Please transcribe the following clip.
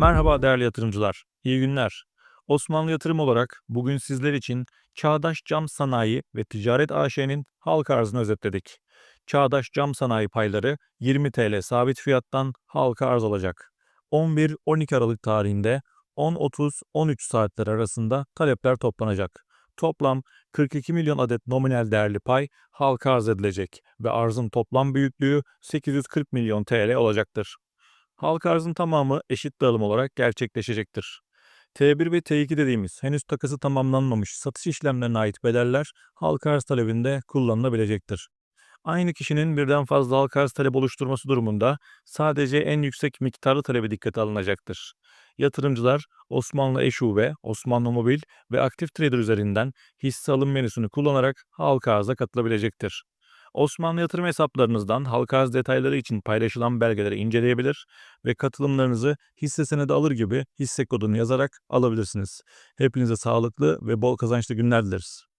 Merhaba değerli yatırımcılar, iyi günler. Osmanlı Yatırım olarak bugün sizler için Çağdaş Cam Sanayi ve Ticaret AŞ'nin halka arzını özetledik. Çağdaş Cam Sanayi payları 20 TL sabit fiyattan halka arz olacak. 11-12 Aralık tarihinde 10.30-13 saatler arasında talepler toplanacak. Toplam 42 milyon adet nominal değerli pay halka arz edilecek ve arzın toplam büyüklüğü 840 milyon TL olacaktır. Halka arzın tamamı eşit dağılım olarak gerçekleşecektir. T1 ve T2 dediğimiz henüz takası tamamlanmamış satış işlemlerine ait bedeller halka arz talebinde kullanılabilecektir. Aynı kişinin birden fazla halka arz talep oluşturması durumunda sadece en yüksek miktarlı talebi dikkate alınacaktır. Yatırımcılar Osmanlı Eşube, Osmanlı Mobil ve Aktif Trader üzerinden hisse alım menüsünü kullanarak halka arza katılabilecektir. Osmanlı yatırım hesaplarınızdan halka arz detayları için paylaşılan belgeleri inceleyebilir ve katılımlarınızı hisse senedi alır gibi hisse kodunu yazarak alabilirsiniz. Hepinize sağlıklı ve bol kazançlı günler dileriz.